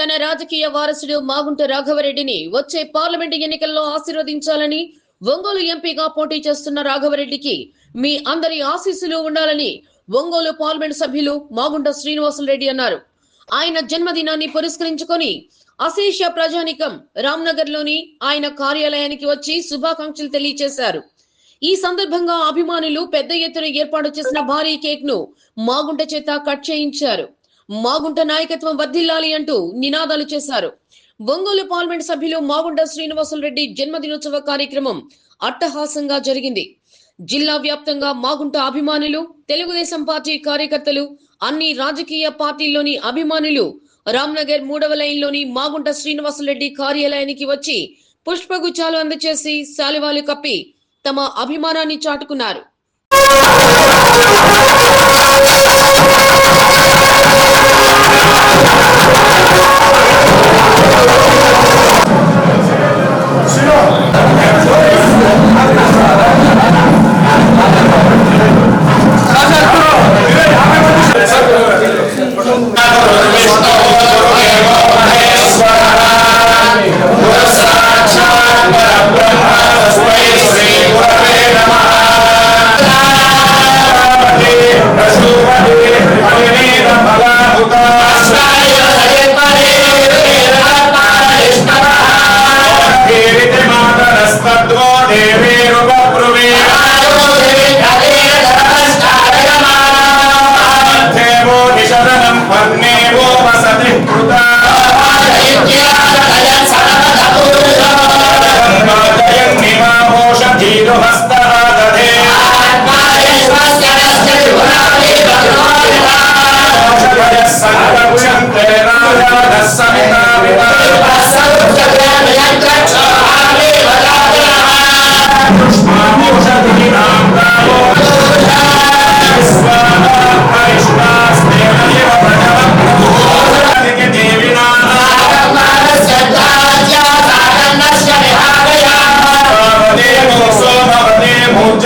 తన రాజకీయ వారసుడు మాగుంట రాఘవరెడ్డిని వచ్చే పార్లమెంట్ ఎన్నికల్లో ఆశీర్వదించాలని ఒంగోలు ఎంపీగా పోటీ చేస్తున్న రాఘవరెడ్డికి మీ అందరి ఆశీస్సులు ఉండాలని ఒంగోలు పార్లమెంట్ సభ్యులు మాగుంట శ్రీనివాసులరెడ్డి అన్నారు. ఆయన జన్మదినాన్ని పురస్కరించుకొని అశేష ప్రజానికం రామ్నగర్లోని ఆయన కార్యాలయానికి వచ్చి శుభాకాంక్షలు తెలియజేశారు ఈ సందర్భంగా అభిమానులు పెద్ద ఎత్తున ఏర్పాటు చేసిన భారీ కేక్ను మాగుంట చేత కట్ చేయించారు. మాగుంట నాయకత్వం వర్ధిల్లాలి అంటూ నినాదాలు చేశారు. ఒంగోలు పార్లమెంట్ సభ్యులు మాగుంట శ్రీనివాసులరెడ్డి జన్మదినోత్సవ కార్యక్రమం అట్టహాసంగా జరిగింది. జిల్లా వ్యాప్తంగా మాగుంట అభిమానులు తెలుగుదేశం పార్టీ కార్యకర్తలు అన్ని రాజకీయ పార్టీల్లోని అభిమానులు రామ్నగర్ మూడవ లైన్లోని మాగుంట శ్రీనివాసులరెడ్డి కార్యాలయానికి వచ్చి పుష్పగుచ్చాలు అందచేసి శాలువాలు కప్పి తమ అభిమానాన్ని చాటుకున్నారు.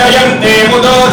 జయంతే ముదోదసమాయాశ్చ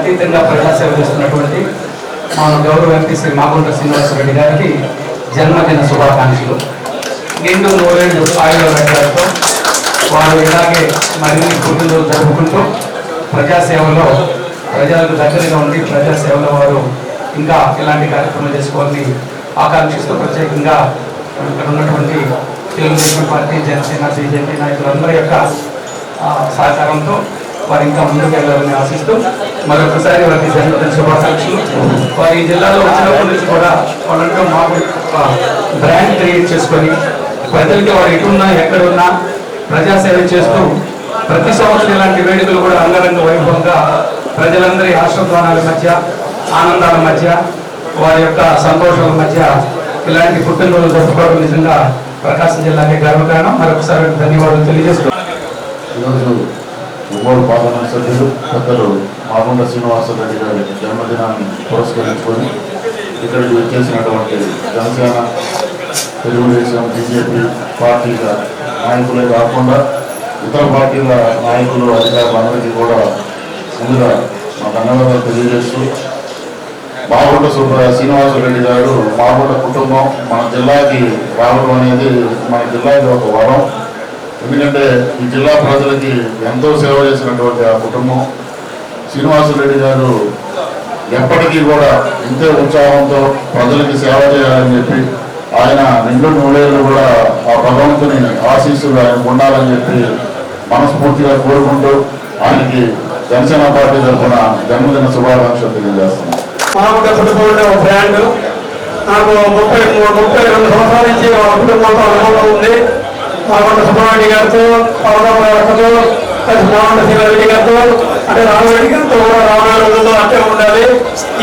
అతీతంగా ప్రజాసేవ చేస్తున్నటువంటి మా గౌరవ ఎంపీ శ్రీ మాగుంట శ్రీనివాసరెడ్డి గారికి జన్మదిన శుభాకాంక్షలు. నిండు నూరేళ్ళు ఆయుధ వెంకటతో వారు ఇలాగే మరిన్ని పుట్టినరోజు జరుపుకుంటూ ప్రజాసేవలో ప్రజలకు దగ్గరగా ఉండి ప్రజాసేవలో వారు ఇంకా ఇలాంటి కార్యక్రమాలు చేసుకోవాలని ఆకాంక్షిస్తూ ప్రత్యేకంగా ఇక్కడ ఉన్నటువంటి తెలుగుదేశం పార్టీ జనసేన బీజేపీ నాయకులందరి యొక్క సహకారంతో వారు ఇంకా ముందుకు వెళ్ళాలని ఆశిస్తూ మరొకసారి వారికి జన్మదిన శుభాకాంక్షలు. వారి జిల్లాలో వచ్చినప్పటి నుంచి కూడా వాళ్ళంటూ మాకు బ్రాండ్ క్రియేట్ చేసుకొని ప్రజలకి వారు ఎటున్నా ఎక్కడున్నా ప్రజాసేవ చేస్తూ ప్రతి సంవత్సరం ఇలాంటి వేడుకలు కూడా అంగరంగ వైభవంగా ప్రజలందరి ఆశ్రద్వానాల మధ్య ఆనందాల మధ్య వారి యొక్క సంతోషాల మధ్య ఇలాంటి పుట్టినరోజు జరుపుకోవడం నిజంగా ప్రకాశం జిల్లాకి గర్వకారణం. మరొకసారి ధన్యవాదాలు తెలియజేస్తున్నాను ఈరోజు ఉమ్మడి పార్లమెంట్ సభ్యులు పెద్దలు మాగుండ శ్రీనివాసరెడ్డి గారి జన్మదినాన్ని పురస్కరించుకొని ఇక్కడికి వచ్చేసినటువంటి జనసేన తెలుగుదేశం బీజేపీ పార్టీల నాయకులే కాకుండా ఇతర పార్టీల నాయకులు అధికారులందరికీ కూడా ముందుగా మా ధన్యవాదాలు తెలియజేస్తూ మాగుంట సుబ్బ శ్రీనివాసరెడ్డి గారు మాగుంట కుటుంబం మన జిల్లాకి రావడం అనేది మన జిల్లాకి ఒక వరం. ఎందుకంటే ఈ జిల్లా ప్రజలకి ఎంతో సేవ చేసినటువంటి ఆ కుటుంబం. శ్రీనివాసరెడ్డి గారు ఎప్పటికీ కూడా ఇంతే ఉత్సాహంతో ప్రజలకి సేవ చేయాలని చెప్పి ఆయన రెండు నూడేళ్ళు కూడా ఆ భగవంతుని ఆశీస్సులు ఆయనకు ఉండాలని చెప్పి మనస్ఫూర్తిగా కోరుకుంటూ ఆయనకి జనసేన పార్టీ తరఫున జన్మదిన శుభాకాంక్షలు తెలియజేస్తున్నాను మామూలుగా కుటుంబంలో ఒక బ్రాండ్ నాకు ముప్పై ముప్పై రెండు సంవత్సరాల నుంచి మా కుటుంబంతో అనుభవం ఉంది. మామూలు సుబ్రహ్మణ్య గారితో పవనతో మామూలు శివరెడ్డి గారితో అంటే రామరెడ్డి గారితో కూడా రాబోయే అంటే ఉండాలి.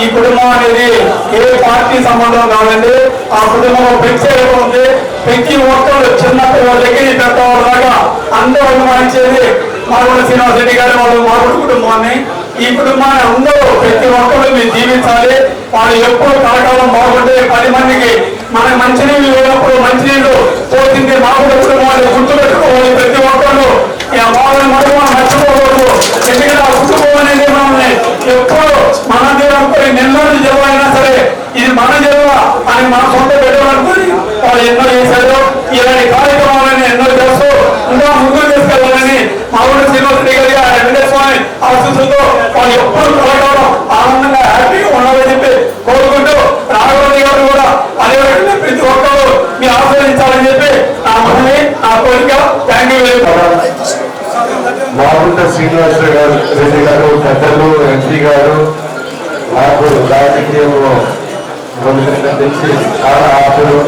ఈ కుటుంబం అనేది ఏ పార్టీ సంబంధం కాదండి. ఆ కుటుంబం ప్రత్యేకత ఉంది. ప్రతి ఒక్కరు చిన్నపిల్లల దగ్గర పెద్దవాళ్ళ దాకా అందరూ అభిమానించేది మామూలు శ్రీనివాస్ రెడ్డి గారి వాళ్ళు మామూలు కుటుంబాన్ని. ఈ కుటుంబాన్ని అందరూ ప్రతి ఒక్కరు మీరు జీవించాలి. వాళ్ళు ఎప్పుడు కలకాలం బాగుంటే పది మందికి మన మంచినీళ్ళు లేనప్పుడు మంచినీళ్ళు పోతుంది. మామూలు వాళ్ళు గుర్తుపెట్టుకోవాలి ప్రతి ఒక్కరు. ఈ మామూలు మనం మర్చిపోకూడదు. ఎందుకంటే ఆ కుటుంబం అనేది మనల్ని ఎప్పుడు మన దేవుడు నెల్లూరు జిల్లా అయినా సరే ఇది మన జిల్లా అని మన సొంత పెట్టాలనుకుని వాళ్ళు ఎన్నో చేశారు. ఇలాంటి కార్యక్రమం ఎన్నో చేస్తూ ఇంకా ముందుకు తీసుకెళ్ళాలని మా ఊరు శ్రీనివాసరెడ్డి గారి ఆ వెంకటేశ్వరి ఆశీస్సులతో వాళ్ళు ఎప్పుడు కలగడం ఆనందంగా హ్యాపీగా ఉండాలని చెప్పి కోరుకుంటూ రాఘవరెడ్డి గారు కూడా అదే విధంగా ప్రతి ఒక్కరు మీ ఆశ్రయించాలని చెప్పి నా మనవి నా కోరిక. Thank you very much Magunta Srinivasa Rao గారు రెడ్డి గారు పెద్దలు ఎంపీ గారు నాకు రాజకీయంలో తెలిసి చాలా ఆశలు.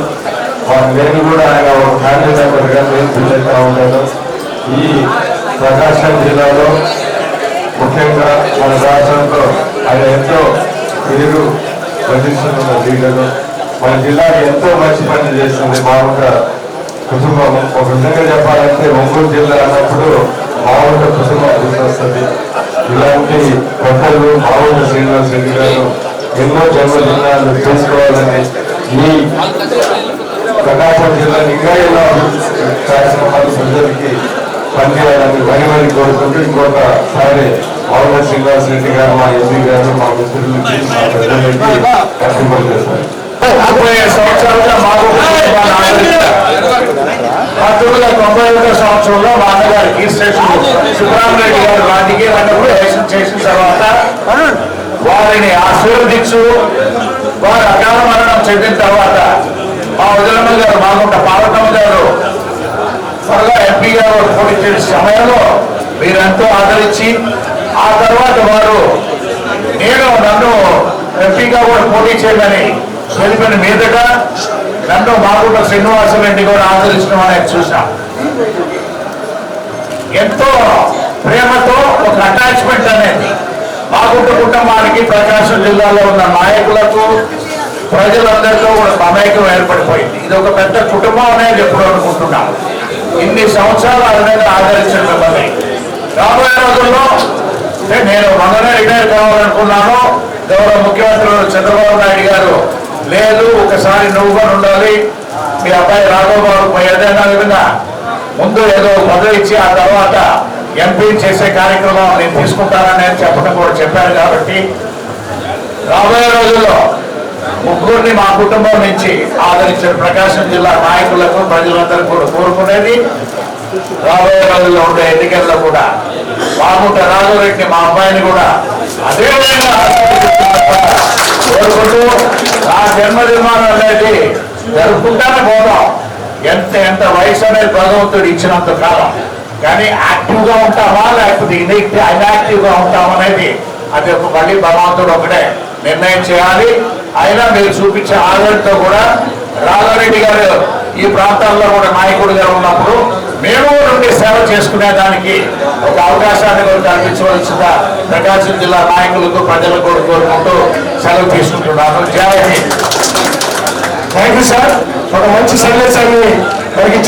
నేను కూడా ఆయన ఒక ఫ్యామిలీ మెంబర్గా నేను ఫీల్ అవుతా ఉన్నాను. ఈ ప్రకాశం జిల్లాలో ముఖ్యంగా మన రాష్ట్రంలో ఆయన ఎంతో పేరు ప్రతిష్టమైన లీడరు మన జిల్లా ఎంతో మంచి పని చేస్తుంది మామూలుగా కుటుంబం. ఒక విధంగా చెప్పాలంటే ఒంగోలు జిల్లా అన్నప్పుడు మామూలుగా కుటుంబం గుర్తొస్తుంది. ఇలాంటి పెద్దలు మామూలు శ్రీనివాస్ రెడ్డి గారు ఎన్నో జన్మదినాలు చేసుకోవాలని ఈ ప్రకాశం జిల్లా ఇంకా ఇలా కార్యక్రమాలు ప్రజలకి పనిచేయాలని మరి మరి కోరుకుంటూ ఇంకొకసారి మామూలు శ్రీనివాస్ రెడ్డి గారు మా ఎంపీ గారు మా మిత్రులకి మా ప్రజలకి బర్త్డే సార్ ముప్పై సంవత్సరాలుగా మాకు. పంతొమ్మిది వందల తొంభై ఒకటో సంవత్సరంలో మా అన్నగారికి స్టేషన్ సుబ్రహ్మణ్య గారు రాజకీయ రంగంలో ప్రవేశం చేసిన తర్వాత వారిని ఆశీర్వదించు వారు అకాల మరణం చెందిన తర్వాత మా వదిలమ్మ గారు మాగుంట పార్వతమ్మ గారు త్వరగా ఎంపీ గారు పోటీ చేసే సమయంలో మీరెంతో ఆదరించి ఆ తర్వాత వారు నేను నన్ను ఎంపీగా కూడా పోటీ చేయమని తెలిపిన మీదుగా నన్ను మాగుంట శ్రీనివాసరెడ్డి కూడా ఆదరించడం అనేది చూసాం ఎంతో ప్రేమతో ఒక అటాచ్మెంట్ అనేది మాగుంట కుటుంబానికి ప్రకాశం జిల్లాలో ఉన్న నాయకులకు ప్రజలందరితో కూడా మమేకం ఏర్పడిపోయింది. ఇది ఒక పెద్ద కుటుంబం అనేది ఎప్పుడు అనుకుంటున్నాం. ఇన్ని సంవత్సరాలు అనేది ఆదరించడం మిమ్మల్ని రాబోయే రోజుల్లో నేను మొన్ననే రిటైర్ కావాలనుకున్నాను. గౌరవ ముఖ్యమంత్రి చంద్రబాబు నాయుడు గారు లేదు ఒకసారి నువ్వు కూడా ఉండాలి. మీ అబ్బాయి రాఘవ్ ఏదైనా విధంగా ముందు ఏదో పదవి ఇచ్చి ఆ తర్వాత ఎంపీ చేసే కార్యక్రమం నేను తీసుకుంటానని నేను చెప్పడం కూడా చెప్పారు కాబట్టి రాబోయే రోజుల్లో ముగ్గురిని మా కుటుంబం నుంచి ఆదరించిన ప్రకాశం జిల్లా నాయకులకు ప్రజలందరూ కూడా కోరుకునేది రాబోయే రోజుల్లో ఉండే ఎన్నికల్లో కూడా మాగుంట రాఘవరెడ్డి మా అబ్బాయిని కూడా అదే విధంగా కోరుకుంటూ నా జన్మదినం అనేది జరుపుకుంటానే పోదాం. ఎంత ఎంత వయసు అనేది భగవంతుడు ఇచ్చినంత కాలం. కానీ యాక్టివ్గా ఉంటామా లేకపోతే ఇన్యాక్టివ్గా ఉంటామనేది అది ఒక మళ్ళీ భగవంతుడు ఒకటే నిర్ణయం చేయాలి. అయినా మీరు చూపించే ఆదరణతో కూడా రాఘవరెడ్డి గారు ఈ ప్రాంతాల్లో కూడా నాయకుడిగా ఉన్నప్పుడు మేము చేసుకునే దానికి ఒక అవకాశాన్ని కూడా కల్పించవలసిన ప్రకాశం జిల్లా నాయకులకు ప్రజలకు కూడా కోరుకుంటూ సెలవు తీసుకుంటున్నాను. జాయి థ్యాంక్ యూ సార్. ఒక మంచి సందేశాన్ని మనకి